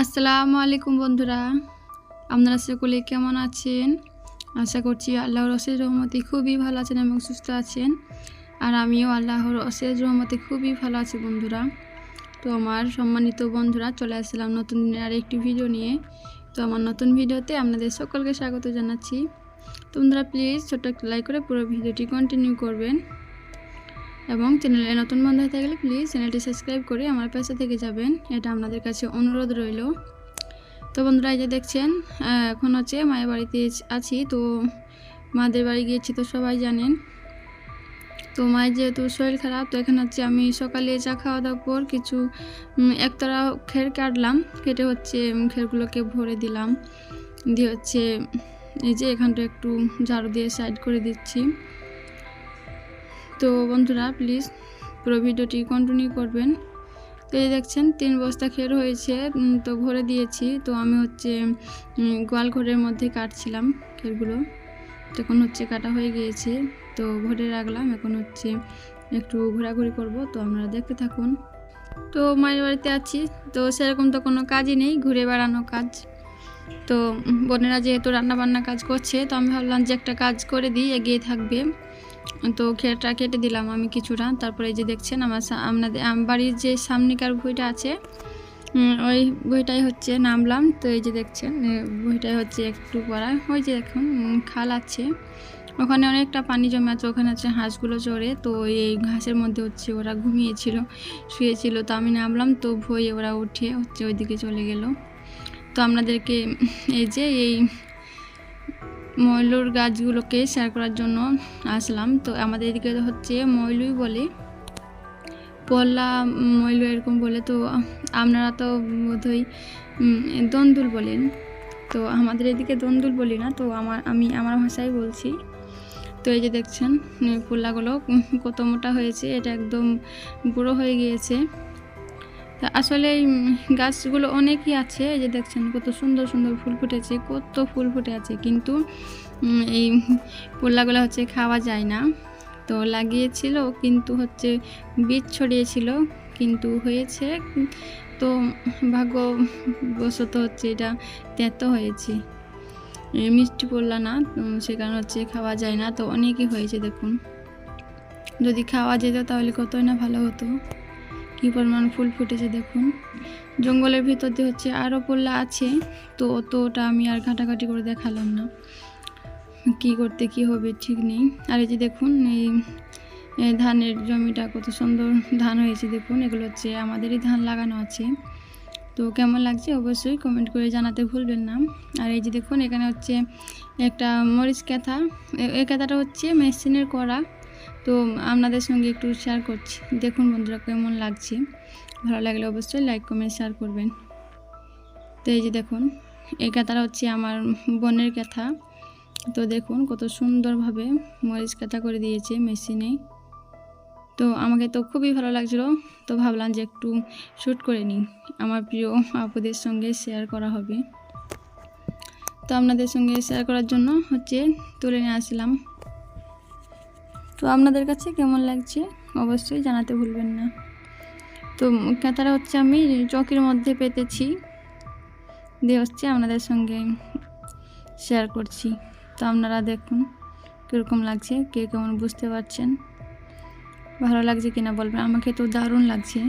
আসসালামু আলাইকুম বন্ধুরা। আপনারা সকলে কেমন আছেন? আশা করছি আল্লাহর অশেষ রহমতে খুবই ভালো আছেন এবং সুস্থ আছেন। আর আমিও আল্লাহর অশেষ রহমতে খুবই ভালো আছি বন্ধুরা। তো আমার সম্মানিত বন্ধুরা, চলে আসলাম নতুন দিনের আর একটি ভিডিও নিয়ে। তো আমার নতুন ভিডিওতে আপনাদের সকলকে স্বাগত জানাচ্ছি। তো বন্ধুরা প্লিজ ছোট্ট লাইক করে পুরো ভিডিওটি কন্টিনিউ করবেন। এবং চ্যানেলে নতুন বন্ধু হতে গেলে প্লিজ চ্যানেলটি সাবস্ক্রাইব করে আমার পাশে থেকে যাবেন। এটা আপনাদের কাছে অনুরোধ রইল। তো বন্ধুরা, এই যে দেখছেন এখন হচ্ছে মায়ের বাড়িতে আছি তো মাদের বাড়ি গিয়েছি তো সবাই জানেন। তো মায়ের যেহেতু শরীর খারাপ, তো এখানে হচ্ছে আমি সকালে চা খাওয়া দাওয়ার পর কিছু একতরা খের কাটলাম, কেটে হচ্ছে খেরগুলোকে ভরে দিলাম। দিয়ে হচ্ছে, এই যে এখানটা একটু ঝাড়ু দিয়ে সাইড করে দিচ্ছি। তো বন্ধুরা প্লিজ পুরো ভিডিওটি কন্টিনিউ করবেন। তো এই দেখছেন, তিন বস্তা খের হয়েছে তো ভরে দিয়েছি। তো আমি হচ্ছে গোয়াল ঘরের মধ্যে কাটছিলাম খেরগুলো। তখন হচ্ছে কাটা হয়ে গিয়েছে। তো ভরে রাখলাম, এখন হচ্ছে একটু ঘোরাঘুরি করব। তো আপনারা দেখতে থাকুন। তো মায়ের বাড়িতে আছি। তো সেরকম তো কোনো কাজই নেই, ঘুরে বেড়ানো কাজ। তো বোনেরা যেহেতু রান্নাবান্না কাজ করছে, তো আমি ভাবলাম যে একটা কাজ করে দিই, এগিয়ে থাকবে। তো খেরটা কেটে দিলাম আমি কিছুটা। তারপরে এই যে দেখছেন আমার আপনাদের বাড়ির যে সামনেকার ভুঁইটা আছে ওই বইটাই হচ্ছে নামলাম। তো এই যে দেখছেন বইটাই হচ্ছে একটু পড়া। ওই যে দেখুন খাল আছে। ওখানে অনেকটা পানি জমে আছে, ওখানে হচ্ছে হাঁসগুলো চড়ে। তো এই ঘাসের মধ্যে হচ্ছে ওরা ঘুমিয়েছিল, শুয়েছিল। তো আমি নামলাম, তো ভয়ে ওরা উঠে হচ্ছে ওইদিকে চলে গেল। তো আপনাদেরকে এই যে এই ময়ূর গাছগুলোকে শেয়ার করার জন্য আসলাম। তো আমাদের এদিকে হচ্ছে ময়লুই বলে। পল্লা ময়লু এরকম বলে। তো আপনারা তো বোধহয় দন্দুল বলেন। তো আমাদের এদিকে দন্দুল বলি না। তো আমার, আমি আমার ভাষায় বলছি। তো এই যে দেখছেন পোল্লাগুলো কত মোটা হয়েছে। এটা একদম বুড়ো হয়ে গিয়েছে। তা আসলে এই গাছগুলো অনেকই আছে, এই যে দেখছেন কত সুন্দর সুন্দর ফুল ফুটেছে, কত ফুল ফুটে আছে। কিন্তু এই পোল্লাগুলো হচ্ছে খাওয়া যায় না। তো লাগিয়েছিল, কিন্তু হচ্ছে বীজ ছড়িয়েছিল, কিন্তু হয়েছে। তো ভাগ্যবশত হচ্ছে এটা তেতো হয়েছে। মিষ্টি পড়লা না সে কারণে হচ্ছে খাওয়া যায় না। তো অনেকই হয়েছে দেখুন। যদি খাওয়া যেত তাহলে কতই না ভালো হতো। কী পরিমাণ ফুল ফুটেছে দেখুন। জঙ্গলের ভিতর দিয়ে হচ্ছে আরও পড়লা আছে, তো অত ওটা আমি আর ঘাটাঘাটি করে দেখালাম না। কি করতে, কি হবে ঠিক নেই। আর এই যে দেখুন, এই এই ধানের জমিটা কত সুন্দর ধান হয়েছে দেখুন। এগুলো হচ্ছে আমাদেরই ধান লাগানো আছে। তো কেমন লাগছে অবশ্যই কমেন্ট করে জানাতে ভুলবেন না। আর এই যে দেখুন, এখানে হচ্ছে একটা মরিচ ক্যাথা এই ক্যাথাটা হচ্ছে মেশিনের করা তো আপনাদের সঙ্গে একটু শেয়ার করছি। দেখুন বন্ধুরা কেমন লাগছে। ভালো লাগলে অবশ্যই লাইক কমেন্ট শেয়ার করবেন। তো এই যে দেখুন, এই ক্যাথাটা হচ্ছে আমার বোনের ক্যাথা তো দেখুন কত সুন্দরভাবে মরিচ কাটা করে দিয়েছে মেশিনে। তো আমাকে তো খুবই ভালো লাগছিল, তো ভাবলাম যে একটু শ্যুট করে নিই। আমার প্রিয় আপুদের সঙ্গে শেয়ার করা হবে। তো আপনাদের সঙ্গে শেয়ার করার জন্য হচ্ছে তুলে নিয়ে আসলাম। তো আপনাদের কাছে কেমন লাগছে? অবশ্যই জানাতে ভুলবেন না। তো কাতারা হচ্ছে আমি চকির মধ্যে পেতেছি। দিয়ে হচ্ছে আপনাদের সঙ্গে শেয়ার করছি। তো আপনারা দেখুন কীরকম লাগছে, কে কেমন বুঝতে পারছেন। ভালো লাগছে কিনা বলবেন? আমাকে তো দারুণ লাগছে।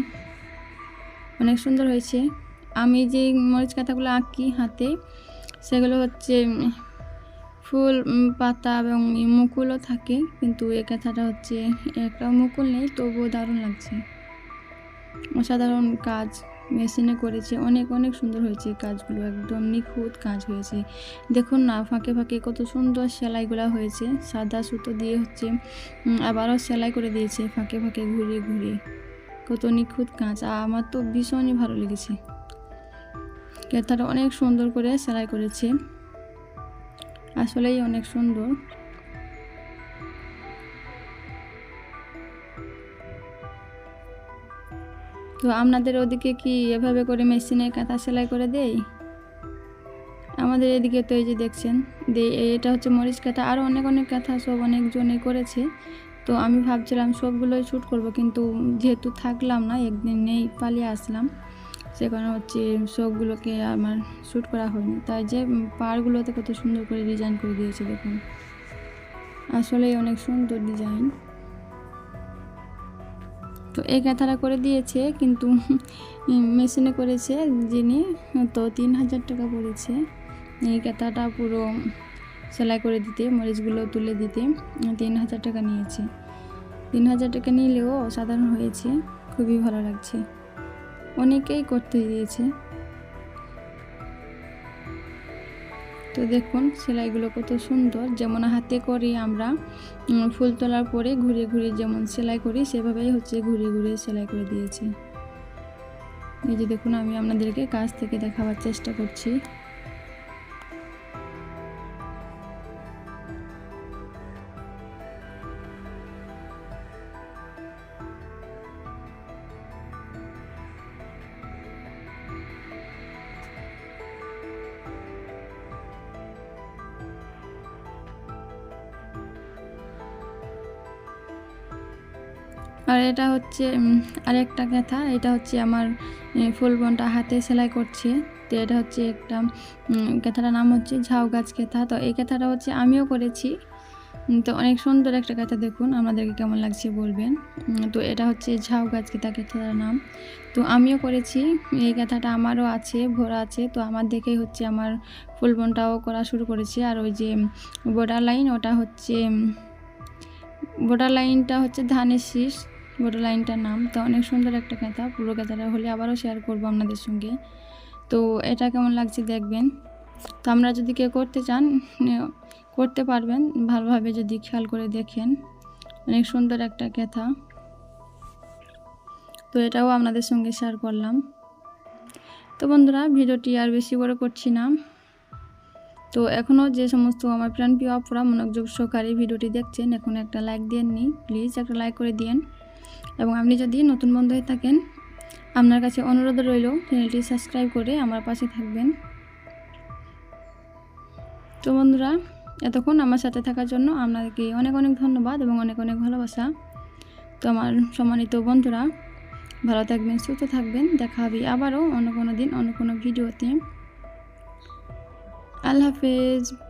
অনেক সুন্দর হয়েছে। আমি যে মরিচ কাঁথাগুলো আঁকি হাতে, সেগুলো হচ্ছে ফুল পাতা এবং মুকুলও থাকে, কিন্তু এই কাঁথাটা হচ্ছে, একটা মুকুল নেই, তবুও দারুণ লাগছে। অসাধারণ কাজ মেশিনে করেছে, অনেক অনেক সুন্দর হয়েছে কাজগুলো, একদম নিখুঁত কাজ হয়েছে। দেখুন না, ফাঁকে ফাঁকে কত সুন্দর সেলাইগুলো হয়েছে, সাদা সুতো দিয়ে হচ্ছে আবারও সেলাই করে দিয়েছে, ফাঁকে ফাঁকে ঘুরিয়ে ঘুরিয়ে। কত নিখুঁত কাজ, আমার তো ভীষণই ভালো লেগেছে। কেতাটা অনেক সুন্দর করে সেলাই করেছে। আসলেই অনেক সুন্দর। তো আপনাদের ওদিকে কি এভাবে করে মেশিনে কাঁথা সেলাই করে দেয় আমাদের এদিকে তো এই যে দেখছেন এটা হচ্ছে মরিচ কাঁথা। আরও অনেক অনেক কাঁথা সব অনেকজনে করেছে। তো আমি ভাবছিলাম সবগুলোই শ্যুট করব, কিন্তু যেহেতু থাকলাম না, একদিন নেই, পালিয়ে আসলাম। সে কারণে হচ্ছে শোকগুলোকে আমার শ্যুট করা হয়নি। তাই যে উম, পাড়গুলোতে কত সুন্দর করে ডিজাইন করে দিয়েছে দেখুন। আসলে অনেক সুন্দর ডিজাইন তো এই কাঁথাটা করে দিয়েছে কিন্তু মেশিনে করেছে যিনি তো তিন হাজার টাকা পড়েছে। এই কাঁথাটা পুরো সেলাই করে দিতে মরিচগুলো তুলে দিতে তিন হাজার টাকা নিয়েছে। তিন হাজার টাকা নিলেও অসাধারণ হয়েছে খুবই ভালো লাগছে। অনেকেই করতে দিয়েছে। তো দেখুন, সেলাইগুলো কত সুন্দর। যেমন হাতে করি আমরা ফুল তোলার পরে ঘুরে ঘুরে যেমন সেলাই করি, সেভাবেই হচ্ছে ঘুরে ঘুরে সেলাই করে দিয়েছি। এই যে দেখুন, আমি আপনাদেরকে কাছ থেকে দেখাবার চেষ্টা করছি। আর এটা হচ্ছে আরেকটা কাঁথা এটা হচ্ছে আমার ফুল বোনটা হাতে সেলাই করছে। তো এটা হচ্ছে একটা কাঁথাটার নাম হচ্ছে ঝাউ গাছ কাঁথা তো এই কাঁথাটা হচ্ছে আমিও করেছি। তো অনেক সুন্দর একটা কাঁথা দেখুন, আমাদেরকে কেমন লাগছে বলবেন। তো এটা হচ্ছে ঝাউ গাছ কাঁথা কাঁথাটার নাম। তো আমিও করেছি, এই কাঁথাটা আমারও আছে, ভরা আছে। তো আমার দেখেই হচ্ছে আমার ফুল বোনটাও করা শুরু করেছে। আর ওই যে বর্ডার লাইন ওটা হচ্ছে বর্ডার লাইনটা হচ্ছে ধানের শীষ। বর্ডার লাইনটার নাম। তো অনেক সুন্দর একটা কাঁথা পুরো কাঁথাটা হলে আবারও শেয়ার করব আপনাদের সঙ্গে। তো এটা কেমন লাগছে দেখবেন। তো আমরা যদি কেউ করতে চান করতে পারবেন। ভালোভাবে যদি খেয়াল করে দেখেন। অনেক সুন্দর একটা কাঁথা। তো এটাও আপনাদের সঙ্গে শেয়ার করলাম। তো বন্ধুরা, ভিডিওটি আর বেশি করে করছি না। তো এখনও যে সমস্ত আমার প্রাণ প্রিয় অপরা মনোযোগ সহকারে ভিডিওটি দেখছেন, এখন একটা লাইক দিয়ে নি প্লিজ একটা লাইক করে দিন এবং আপনি যদি নতুন বন্ধু হয়ে থাকেন, আপনার কাছে অনুরোধ রইল, চ্যানেলটি সাবস্ক্রাইব করে আমার পাশে থাকবেন। তো বন্ধুরা, এতক্ষণ আমার সাথে থাকার জন্য আপনাদেরকে অনেক অনেক ধন্যবাদ এবং অনেক অনেক ভালোবাসা। তো আমার সম্মানিত বন্ধুরা, ভালো থাকবেন, সুস্থ থাকবেন। দেখা হবে আবারও অন্য কোনো দিন, অন্য কোনো ভিডিওতে। আল্লাহ হাফেজ।